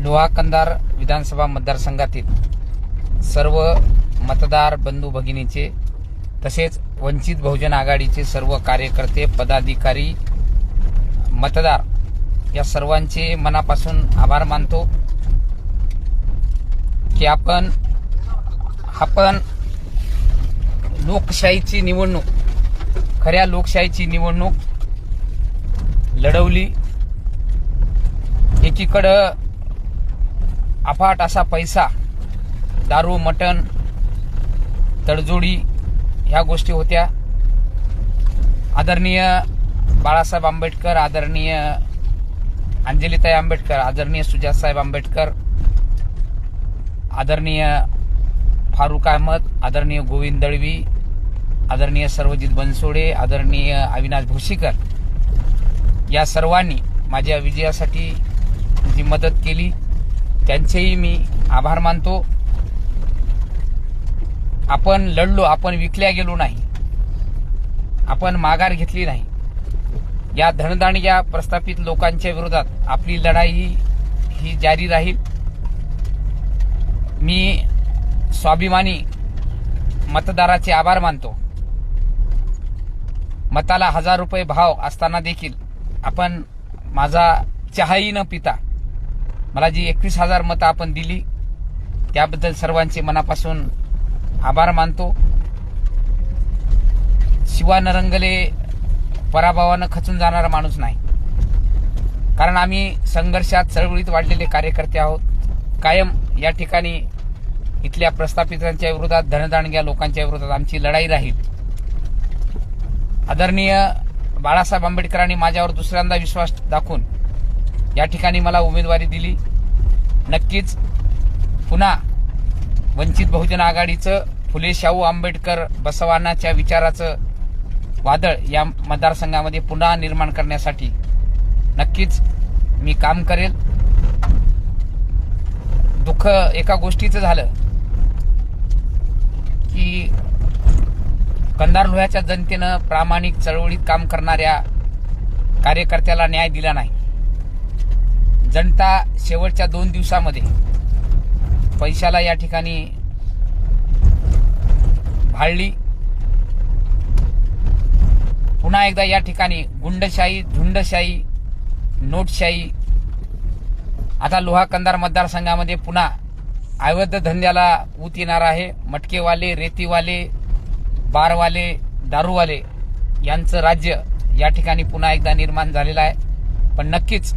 लोहा कंदार विधानसभा मतदारसंघातील सर्व मतदार बंधू भगिनीचे तसेच वंचित बहुजन आघाडीचे सर्व कार्यकर्ते पदाधिकारी मतदार या सर्वांचे मनापासून आभार मानतो की आपण आपण लोकशाहीची निवडणूक खऱ्या लोकशाहीची निवडणूक लढवली. एकीकडं अफाट असा पैसा दारू मटण तडजोडी ह्या गोष्टी होत्या. आदरणीय बाळासाहेब आंबेडकर आदरणीय अंजलीताई आंबेडकर आदरणीय सुजातसाहेब आंबेडकर आदरणीय फारुख अहमद आदरणीय गोविंद दळवी आदरणीय सर्वजित बनसोडे आदरणीय अविनाश भोशीकर या सर्वांनी माझ्या विजयासाठी जी मदत केली त्यांचेही मी आभार मानतो. आपण लढलो आपण विकल्या गेलो नाही. आपण माघार घेतली नाही. या धनदांडग्या प्रस्थापित लोकांच्या विरोधात आपली लढाई ही जारी राहील. मी स्वाभिमानी मतदाराचे आभार मानतो. मताला हजार रुपये भाव असताना देखील आपण माझा चहाही न पिता. मला जी एकवीस हजार मतं आपण दिली त्याबद्दल सर्वांचे मनापासून आभार मानतो. शिवा नरंगले पराभवानं खचून जाणारा माणूस नाही. कारण आम्ही संघर्षात चळवळीत वाढलेले कार्यकर्ते आहोत. कायम या ठिकाणी इथल्या प्रस्थापितांच्या विरोधात धनदाणग्या लोकांच्या विरोधात आमची लढाई राहील. आदरणीय बाळासाहेब आंबेडकरांनी माझ्यावर दुसऱ्यांदा विश्वास दाखवून या ठिकाणी मला उमेदवारी दिली. नक्कीच पुन्हा वंचित बहुजन आघाडीचं फुले शाहू आंबेडकर बसवानाच्या विचाराचं वादळ या मतदारसंघामध्ये पुन्हा निर्माण करण्यासाठी नक्कीच मी काम करेल. दुःख एका गोष्टीचं झालं की कंधार लोह्याच्या जनतेनं प्रामाणिक चळवळीत काम करणाऱ्या कार्यकर्त्याला न्याय दिला नाही. जनता शेवटच्या दोन दिवसामध्ये पैशाला या ठिकाणी भाळली. पुन्हा एकदा या ठिकाणी गुंडशाही धुंडशाही नोटशाही. आता लोहा कंदार मतदारसंघामध्ये पुन्हा अवैध धंद्याला ऊत येणार आहे. मटकेवाले रेतीवाले बारवाले दारूवाले यांचं राज्य या ठिकाणी पुन्हा एकदा निर्माण झालेलं आहे. पण नक्कीच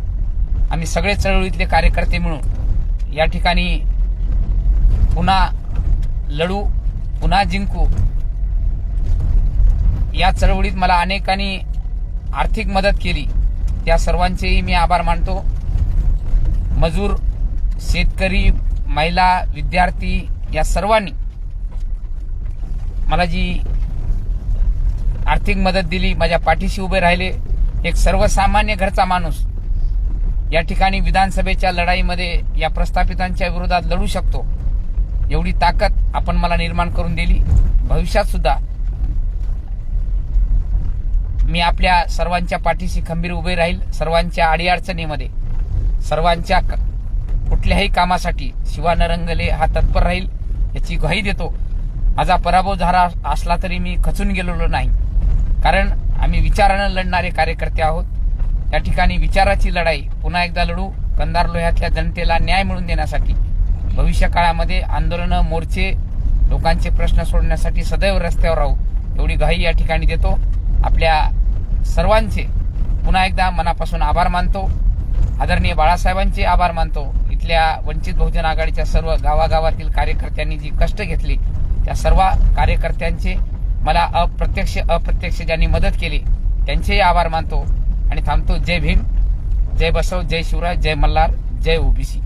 आम्ही सगळे चळवळीतले कार्यकर्ते मिळून या ठिकाणी पुन्हा लढू पुन्हा जिंकू. या चळवळीत मला अनेकांनी आर्थिक मदत केली. त्या सर्वांचेही मी आभार मानतो. मजूर शेतकरी महिला विद्यार्थी या सर्वांनी मला जी आर्थिक मदत दिली माझ्या पाठीशी उभे राहिले एक सर्वसामान्य घरचा माणूस या ठिकाणी विधानसभेच्या लढाईमध्ये या प्रस्थापितांच्या विरोधात लढू शकतो. एवढी ताकद आपण मला निर्माण करून दिली. भविष्यात सुद्धा मी आपल्या सर्वांच्या पाठीशी खंबीर उभे राहील. सर्वांच्या अडीअडचणीमध्ये सर्वांच्या क- कुठल्याही कामासाठी शिवा नरंगले हा तत्पर राहील याची ग्वाही देतो. माझा पराभव झाला असला तरी मी खचून गेलेलो नाही. कारण आम्ही विचारानं लढणारे कार्यकर्ते आहोत. या ठिकाणी विचाराची लढाई पुन्हा एकदा लढू. कंधार लोह्यातल्या जनतेला न्याय मिळवून देण्यासाठी. भविष्य काळामध्ये आंदोलनं मोर्चे लोकांचे प्रश्न सोडण्यासाठी सदैव रस्त्यावर राहू. एवढी घाई या ठिकाणी देतो. आपल्या सर्वांचे पुन्हा एकदा मनापासून आभार मानतो. आदरणीय बाळासाहेबांचे आभार मानतो. इथल्या वंचित बहुजन आघाडीच्या सर्व गावागावातील कार्यकर्त्यांनी जी कष्ट घेतली त्या सर्व कार्यकर्त्यांचे मला अप्रत्यक्ष अप्रत्यक्ष ज्यांनी मदत केली त्यांचेही आभार मानतो. आणि थांबतो. जय भीम जय बसव जय शिवराय जय मल्हार जय ओबीसी.